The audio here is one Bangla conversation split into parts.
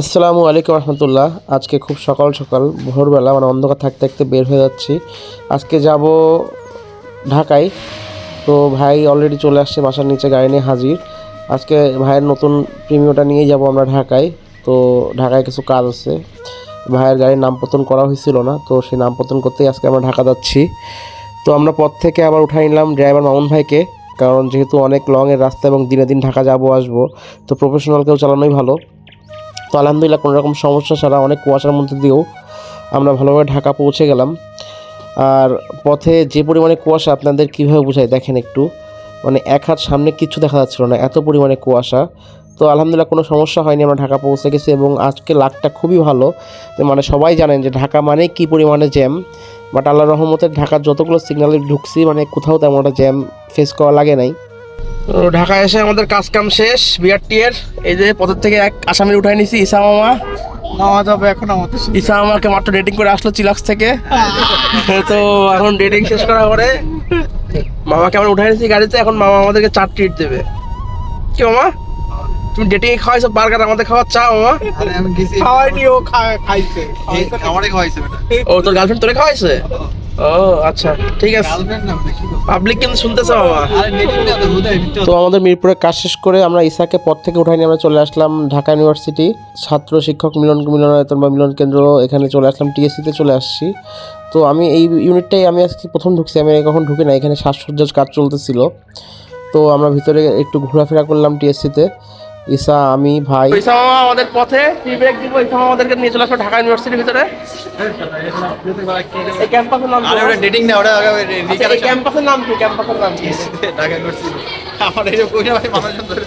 আসসালামু আলাইকুম রহমতুল্লাহ। আজকে খুব সকাল সকাল, ভোরবেলা মানে অন্ধকার থাকতে থাকতে বের হয়ে যাচ্ছি। আজকে যাব ঢাকায়। তো ভাই অলরেডি চলে আসছে, বাসার নিচে গাড়ি নিয়ে হাজির। আজকে ভাইয়ের নতুন প্রিমিওটা নিয়ে যাব আমরা ঢাকায়। তো ঢাকায় কিছু কাজ আছে। ভাইয়ের গাড়ির নামপত্তন করা হয়েছিল না, তো সেই নামপত্তন করতেই আজকে আমরা ঢাকা যাচ্ছি। তো আমরা পথ থেকে আবার উঠাই নিলাম ড্রাইভার মামুন ভাইকে, কারণ যেহেতু অনেক লংয়ের রাস্তা এবং দিনে দিন ঢাকা যাব, আসব, তো প্রফেশনাল কেউ চালানোই ভালো। তো আলহামদুলিল্লাহ কোনো রকম সমস্যা ছাড়া অনেক কুয়াশার মধ্যে দিয়েও আমরা ভালোভাবে ঢাকা পৌঁছে গেলাম। আর পথে যে পরিমাণে কুয়াশা আপনাদের কীভাবে বোঝায় দেখেন একটু। মানে এক হাত সামনে কিছু দেখা যাচ্ছিল না, এত পরিমাণে কুয়াশা। তো আলহামদুলিল্লাহ কোনো সমস্যা হয়নি, আমরা ঢাকা পৌঁছে গেছি এবং আজকে লাকটা খুবই ভালো। মানে সবাই জানেন যে ঢাকা মানে কী পরিমাণে জ্যাম। বাট আল্লাহ রহমতের ঢাকার যতগুলো সিগনালে ঢুকছি মানে কোথাও তেমন একটা জ্যাম ফেস করা লাগে নাই। ঢাকায় এসে আমাদের কাজ কাম শেষ বিআরটি এর এই যে পথের থেকে এক আসামির উঠাই নিছি ইসা মামা। নামা যাবে এখন আমাদের ইসা মামাকে মাত্র ডেটিং করে আসলো চিলাক্স থেকে। তো এখন ডেটিং শেষ করার পরে মামাকে আমরা উঠাই নিছি গাড়িতে এখন মামা আমাদেরকে চার ট্রিট দেবে। কি মামা? তুমি ডেটিং এ খাওয়াইছো বার্গার আমাদের খাওয়ার চা মামা? আরে আমি গেছি। খাওয়াইনি ও খা- খাইছে। এই আমারই খাওয়াইছে বেটা। ও তোর গার্লফ্রেন্ড তোরে খাওয়াইছে? ও আচ্ছা ঠিক আছে? পাবলিক তো আমাদের মিরপুরে কাজ শেষ করে আমরা থেকে উঠাই নিয়ে আমরা চলে আসলাম ঢাকা ইউনিভার্সিটি। মিলন, মিলনায়তন বা মিলন কেন্দ্র, এখানে চলে আসলাম চলে আসছি। তো আমি এই ইউনিটটাই আমি আজকে প্রথম ঢুকছি, আমি কখন ঢুকি না এখানে সাজসজ্জার কাজ চলতেছিল। তো আমরা ভিতরে একটু ঘোরাফেরা করলাম টিএসসিতে। ইসা আমি ভাই। ইসা মামা আমাদের পথে। টি ব্রেক দিব? ইসা মামা আমাদেরকে নিয়ে চলে আসলো ঢাকা ইউনিভার্সিটির ভিতরে। এই ক্যাম্পাসের নাম আরে ওটা ডেটিং না ওটা আগে আচ্ছা, এই ক্যাম্পাসের নাম কি? ক্যাম্পাসের নাম কি? ঢাকা করছি আমার এই কই না ভাই মানুষজন ধরে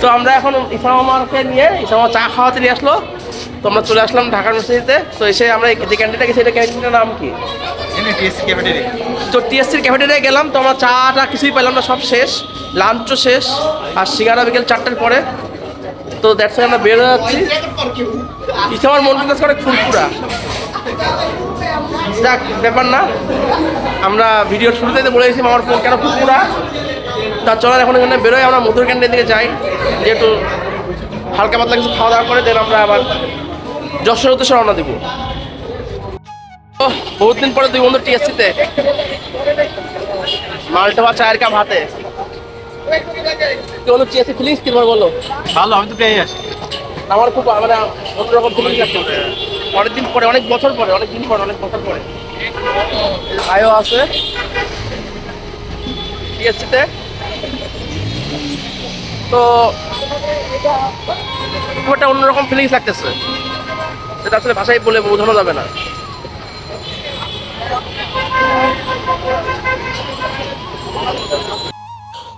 তো আমরা এখন ইসলাম আমাকে নিয়ে ইসলাম আমার চা খাওয়াতে নিয়ে আসলো। তো আমরা চলে আসলাম ঢাকা ইউনিভার্সিটিতে। তো এসে আমরা এই যে ক্যান্টিনটা গেছি এটা ক্যান্টিনটার নাম কি? এনে টিএসসি ক্যাফেটেরিয়া তো টিএসসির ক্যাফেটেরিয়ায় গেলাম, তো আমরা চাটা কিছুই পেলাম না, সব শেষ। লাঞ্চও শেষ, আর সিঙ্গারা বিকেল চারটার পরে। তো দ্যাটস আমরা বের হয়ে যাচ্ছি। ইসে আমার মন প্রকাশ করে ফুরফুরা। যাক, ব্যাপার না। আমরা ভিডিও শুরুতে তো বলে দিয়েছি আমার ফোন কেন ফুরফুরা? তা চলার এখন এখানে বেরোয় আমরা মধুর ক্যান্টিন দিকে যাই। যেহেতু হালকা পাতলা কিছু খাওয়া দাওয়া করে দেন আমরা আবার যশোর উদ্দেশ্যে রওনা দেবো। বহুত দিন পরে দুই বন্ধু টিএসসিতে মালটা বা চায়ের কাপ হাতে। কি বন্ধু টিএসসি ফিলিংস কি তোমার বলো? ভালো আমি তো পেয়ে আসি আমার খুব মানে অন্যরকম ফিলিংস আছে। অনেকদিন পরে অনেক বছর পরে অনেক দিন পরে অনেক বছর পরে। ভাইও আছে। টিএসসিতে তো খুব একটা অন্যরকম ফিলিংস লাগতেছে। সেটা আসলে ভাষায় বলে বোঝানো যাবে না।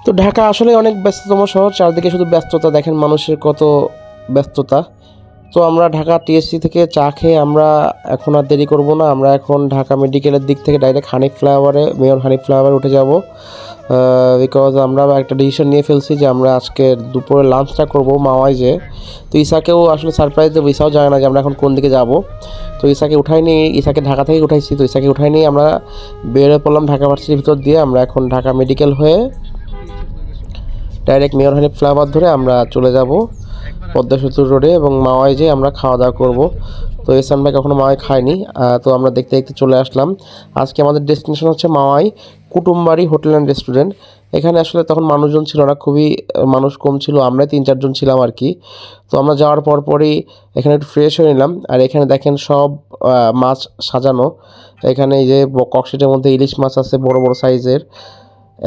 তো ঢাকা আসলে অনেক ব্যস্ততম শহর, চারদিকে শুধু ব্যস্ততা, দেখেন মানুষের কত ব্যস্ততা। তো আমরা ঢাকা টিএসসি থেকে চা খেয়ে আমরা এখন আর দেরি করব না, আমরা এখন ঢাকা মেডিকেলের দিক থেকে ডাইরেক্ট হানিফ ফ্লাইওভারে মেয়র হানি ফ্লাইওভারে উঠে যাব। বিকজ আমরা একটা ডিসিশন নিয়ে ফেলছি যে আমরা আজকে দুপুরে লাঞ্চটা করব মাওয়াই যে। তো ইসাকেও আসলে সারপ্রাইজ দেবো, ইসাও জানে না যে আমরা এখন কোন দিকে যাব। তো ইসাকে উঠাই নিয়ে ইসাকে ঢাকা থেকে উঠাইছি, তো ইসাকে উঠাই নিয়ে আমরা বেরোয় পড়লাম ঢাকা ভার্সিটির ভিতর দিয়ে, আমরা এখন ঢাকা মেডিকেল হয়ে ডাইরেক্ট মেয়র হানিফ ফ্লাইওভার ধরে আমরা চলে যাব পদ্মা সেতু রোডে এবং মাওয়ায় যেয়ে আমরা খাওয়া দাওয়া করব। তো এসান ভাই কখনো মাওয়াই খায়নি তো আমরা দেখতে দেখতে চলে আসলাম। আজকে আমাদের ডেস্টিনেশন হচ্ছে মাওয়াই, কুটুমবাড়ি হোটেল অ্যান্ড রেস্টুরেন্ট এখানে আসলে তখন মানুষজন ছিল না, খুবই মানুষ কম ছিল আমরা তিন চারজন ছিলাম আর কি। তো আমরা যাওয়ার পর পরই এখানে একটু ফ্রেশ হয়ে নিলাম। আর এখানে দেখেন সব মাছ সাজানো। এখানে এই যে ককশিটের মধ্যে ইলিশ মাছ আছে, বড় বড় সাইজের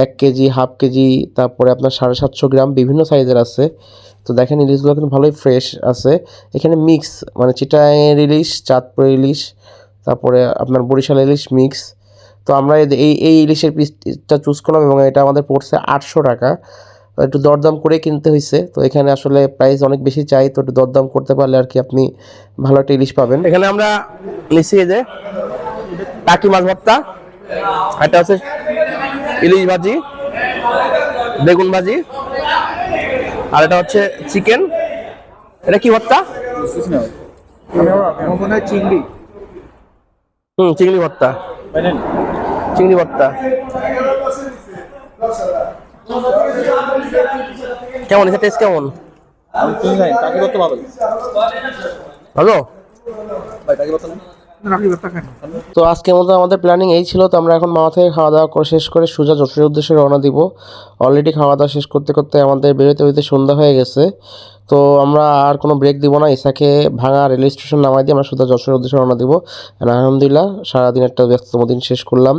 এক কেজি, হাফ কেজি, তারপরে আপনার সাড়ে সাতশো গ্রাম বিভিন্ন সাইজের আছে। তো দেখেন ইলিশগুলো কিন্তু ভালোই ফ্রেশ আছে। এখানে মিক্স মানে চিটাঙের ইলিশ, চাঁদপুর ইলিশ, তারপরে আপনার বরিশাল ইলিশ মিক্স তো আমরা এই এই ইলিশের পিসটা চুজ করলাম এবং এটা আমাদের পড়ছে আটশো টাকা। একটু দরদাম করে কিনতে হয়েছে তো এখানে আসলে প্রাইস অনেক বেশি চাই, তো একটু দরদাম করতে পারলে আর কি আপনি ভালো একটা ইলিশ পাবেন। এখানে আমরা নিচ্ছি যে টাকি মাছ ভর্তা। এটা হচ্ছে ইলিশ ভাজি বেগুন ভাজি আর এটা হচ্ছে চিকেন। এটা কি ভর্তা? চিংড়ি হুম চিংড়ি ভর্তা। চিংড়ি ভর্তা। কেমন এটা টেস্ট কেমন? ভালো? হ্যালো ভাই তো আজকের মতো আমাদের প্ল্যানিং এই ছিল, তো আমরা এখন মামা থেকে খাওয়া দাওয়া করে শেষ করে সোজা যশোরের উদ্দেশ্যে রওনা দিব। অলরেডি খাওয়া দাওয়া শেষ করতে করতে আমাদের বেরোতে বেরোতে সন্ধ্যা হয়ে গেছে। তো আমরা আর কোনো ব্রেক দিব না, ইসাকে ভাঙা রেল স্টেশন নামাই দিয়ে আমরা সোজা যশোরের উদ্দেশ্যে রওনা দিব। আলহামদুলিল্লাহ, সারাদিন একটা ব্যস্ততম দিন শেষ করলাম।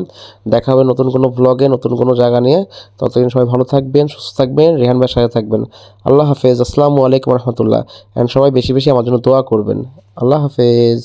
দেখা হবে নতুন কোনো ব্লগে নতুন কোনো জায়গা নিয়ে। ততদিন সবাই ভালো থাকবেন, সুস্থ থাকবেন, রেহান ভাইয়ের সাথে থাকবেন। আল্লাহ হাফেজ, আসসালামু আলাইকুম রহমতুল্লাহ। অ্যান্ড সবাই বেশি বেশি আমার জন্য দোয়া করবেন। আল্লাহ হাফেজ।